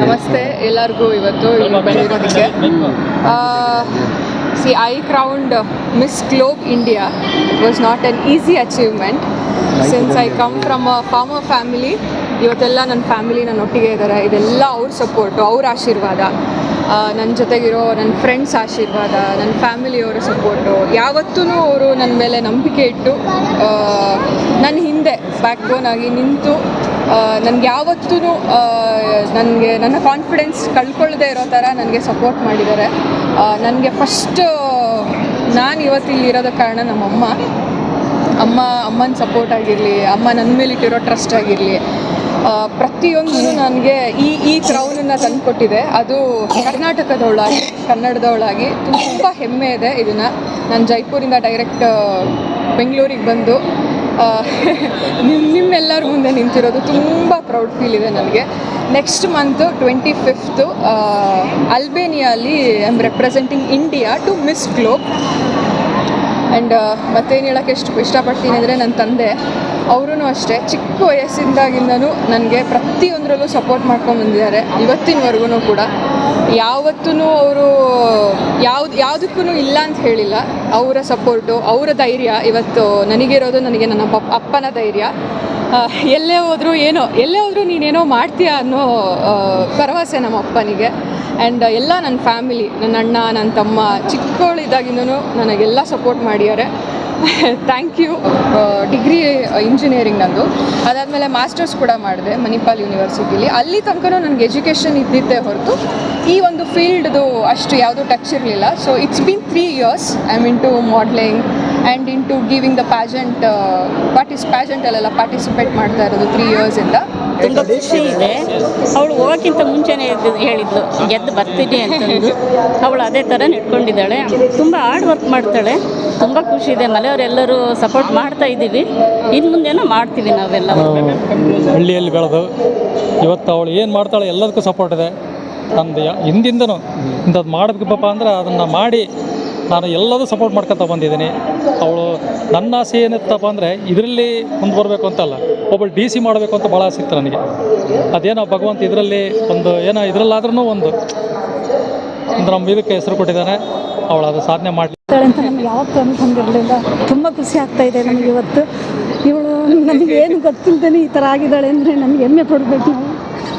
ನಮಸ್ತೆ ಎಲ್ಲರಿಗೂ ಇವತ್ತು ಬಂದಿರೋದಕ್ಕೆ. See I crowned Miss Globe India was not an easy achievement since I come from a farmer family ಇವತ್ತೆಲ್ಲ ನನ್ನ family ನನ್ನ ಒಟ್ಟಿಗೆ ಇದ್ದಾರೆ. ಇದೆಲ್ಲ ಅವ್ರ ಸಪೋರ್ಟು ಅವ್ರ ಆಶೀರ್ವಾದ. ನನ್ನ ಜೊತೆಗಿರೋ ನನ್ನ ಫ್ರೆಂಡ್ಸ್ ಆಶೀರ್ವಾದ ನನ್ನ ಫ್ಯಾಮಿಲಿಯವರ ಸಪೋರ್ಟು ಯಾವತ್ತೂ ಅವರು ನನ್ನ ಮೇಲೆ ನಂಬಿಕೆ ಇಟ್ಟು ನನ್ನ ಹಿಂದೆ ಬ್ಯಾಕ್ ಬೋನ್ ಆಗಿ ನಿಂತು ನನಗೆ ಯಾವತ್ತೂ ನನಗೆ, ನನ್ನ ಕಾನ್ಫಿಡೆನ್ಸ್ ಕಳ್ಕೊಳ್ಳದೆ ಇರೋ ಥರ ನನಗೆ ಸಪೋರ್ಟ್ ಮಾಡಿದ್ದಾರೆ. ನನಗೆ ಫಸ್ಟ್ ನಾನು ಇವತ್ತು ಇಲ್ಲಿ ಇರೋದಕ್ಕೆ ಕಾರಣ ನಮ್ಮಮ್ಮ. ಅಮ್ಮ, ಅಮ್ಮನ ಸಪೋರ್ಟ್ ಆಗಿರಲಿ, ಅಮ್ಮ ನನ್ನ ಮೇಲೆ ಇಟ್ಟಿರೋ ಟ್ರಸ್ಟ್ ಆಗಿರಲಿ ಪ್ರತಿಯೊಂದು ನನಗೆ ಈ ಈ ಕ್ರೌನನ್ನು ತಂದುಕೊಟ್ಟಿದೆ. ಅದು ಕರ್ನಾಟಕದವಳಾಗಿ, ಕನ್ನಡದವಳಾಗಿ ತುಂಬ ಹೆಮ್ಮೆ ಇದೆ ಇದನ್ನು. ನಾನು ಜೈಪುರಿಂದ ಡೈರೆಕ್ಟ್ ಬೆಂಗಳೂರಿಗೆ ಬಂದು ಆ, ನಿಮ್ ನಿಮ್ಮೆಲ್ಲರ ಮುಂದೆ ನಿಂತಿರೋದು ತುಂಬ ಪ್ರೌಡ್ ಫೀಲ್ ಇದೆ ನನಗೆ. Next month twenty fifth ಅಲ್ಬೇನಿಯಲ್ಲಿ I am representing India to Miss Globe and ಮತ್ತೇನು ಹೇಳೋಕ್ಕೆ ಎಷ್ಟು ಇಷ್ಟಪಡ್ತೀನಿ ಅಂದರೆ ನನ್ನ ತಂದೆ. ಅವರೂ ಅಷ್ಟೇ, ಚಿಕ್ಕ ವಯಸ್ಸಿಂದಾಗಿಂದನೂ ನನಗೆ ಪ್ರತಿಯೊಂದರಲ್ಲೂ ಸಪೋರ್ಟ್ ಮಾಡ್ಕೊಂಡು ಬಂದಿದ್ದಾರೆ. ಇವತ್ತಿನವರೆಗೂ ಕೂಡ. ಯಾವತ್ತೂ ಅವರು ಯಾವ್ದು ಯಾವುದಕ್ಕೂ ಇಲ್ಲ ಅಂತ ಹೇಳಿಲ್ಲ. ಅವರ ಸಪೋರ್ಟು ಅವರ ಧೈರ್ಯ ಇವತ್ತು ನನಗಿರೋದು, ನನಗೆ ನನ್ನ ಪಪ್, ಅಪ್ಪನ ಧೈರ್ಯ. ಎಲ್ಲೇ ಹೋದರೂ ಏನೋ, ಎಲ್ಲೇ ಹೋದರೂ ನೀನೇನೋ ಮಾಡ್ತೀಯ ಅನ್ನೋ ಭರವಸೆ ನಮ್ಮ ಅಪ್ಪನಿಗೆ. ಆ್ಯಂಡ್ ಎಲ್ಲ ನನ್ನ ಫ್ಯಾಮಿಲಿ ನನ್ನ ಅಣ್ಣ ನನ್ನ ತಮ್ಮ ಚಿಕ್ಕವಳಿದ್ದಾಗಿಂದನೂ ನನಗೆಲ್ಲ ಸಪೋರ್ಟ್ ಮಾಡಿದ್ದಾರೆ. ಥ್ಯಾಂಕ್ ಯು ಡಿಗ್ರಿ ಇಂಜಿನಿಯರಿಂಗ್ ನಂದು. ಅದಾದಮೇಲೆ ಮಾಸ್ಟರ್ಸ್ ಕೂಡ ಮಾಡಿದೆ ಮಣಿಪಾಲ್ ಯೂನಿವರ್ಸಿಟಿಲಿ ಅಲ್ಲಿ ತನಕನೂ ನನಗೆ ಎಜುಕೇಷನ್ ಇದ್ದಿದ್ದೇ ಹೊರತು ಈ ಒಂದು ಫೀಲ್ಡ್ದು ಅಷ್ಟು ಯಾವುದೂ ಟಚ್ ಇರಲಿಲ್ಲ. So it's been three years I mean to modelling and in to giving the pageant parties ಪ್ಯಾಜೆಂಟಲ್ಲೆಲ್ಲ participate ಮಾಡ್ತಾ ಇರೋದು ತ್ರೀ ಇಯರ್ಸಿಂದ ತುಂಬ ಖುಷಿ ಇದೆ. ಅವಳು ಹೋಗೋಕ್ಕಿಂತ ಮುಂಚೆನೇ ಹೇಳಿದ್ಲು ಗೆದ್ದು ಬರ್ತೀನಿ ಅಂತಂದು. ಅವಳು ಅದೇ ಥರ ನಿಟ್ಕೊಂಡಿದ್ದಾಳೆ ತುಂಬ ಹಾರ್ಡ್ ವರ್ಕ್ ಮಾಡ್ತಾಳೆ. ತುಂಬ ಖುಷಿ ಇದೆ. ಮನೆಯವರೆಲ್ಲರೂ ಸಪೋರ್ಟ್ ಮಾಡ್ತಾ ಇದ್ದೀವಿ. ಇನ್ನು ಮುಂದೆನೂ ಮಾಡ್ತೀವಿ ನಾವೆಲ್ಲ. ಹಳ್ಳಿಯಲ್ಲಿ ಬೆಳೆದು ಇವತ್ತು ಅವಳು ಏನು ಮಾಡ್ತಾಳೆ ಎಲ್ಲದಕ್ಕೂ ಸಪೋರ್ಟ್ ಇದೆ. ನಂದು ಯಾ- ಹಿಂದಿಂದನೂ ಇಂಥದ್ದು ಮಾಡಬೇಕಪ್ಪ ಅಂದ್ರೆ ಅದನ್ನು ಮಾಡಿ ನಾನು ಎಲ್ಲದೂ ಸಪೋರ್ಟ್ ಮಾಡ್ಕೊತಾ ಬಂದಿದ್ದೀನಿ. ಅವಳು ನನ್ನ ಆಸೆ ಏನಿತ್ತಪ್ಪ ಅಂದರೆ ಇದರಲ್ಲಿ ಮುಂದೆ ಬರಬೇಕು ಅಂತಲ್ಲ. ಒಬ್ಬಳು ಡಿ ಸಿ ಮಾಡಬೇಕು ಅಂತ ಭಾಳ ಆಸೆ ಇತ್ತು ನನಗೆ. ಅದೇನೋ ಭಗವಂತ ಇದರಲ್ಲಿ ಒಂದು ಏನೋ ಇದರಲ್ಲಾದ್ರೂ ಒಂದು ನಮ್ಮ ಇದಕ್ಕೆ ಹೆಸರು ಕೊಟ್ಟಿದ್ದಾನೆ. ಅವಳು ಅದು ಸಾಧನೆ ಮಾಡಿ ಅಂತ ನಮ್ಗೆ ಯಾವತ್ತೂ ಅನ್ಕೊಂಡಿರಲಿಲ್ಲ ತುಂಬ ಖುಷಿ ಆಗ್ತಾ ಇದೆ ನಮಗೆ ಇವತ್ತು. ಇವಳು ನಮಗೆ ಏನು ಗೊತ್ತಿಲ್ಲದೇ ಈ ಥರ ಆಗಿದ್ದಾಳೆ ಅಂದರೆ ನಮ್ಗೆ ಹೆಮ್ಮೆ ಪಡಬೇಕು ನಾವು.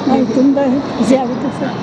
ನಾವು ತುಂಬ ಖುಷಿ ಆಗುತ್ತೆ ಸರ್.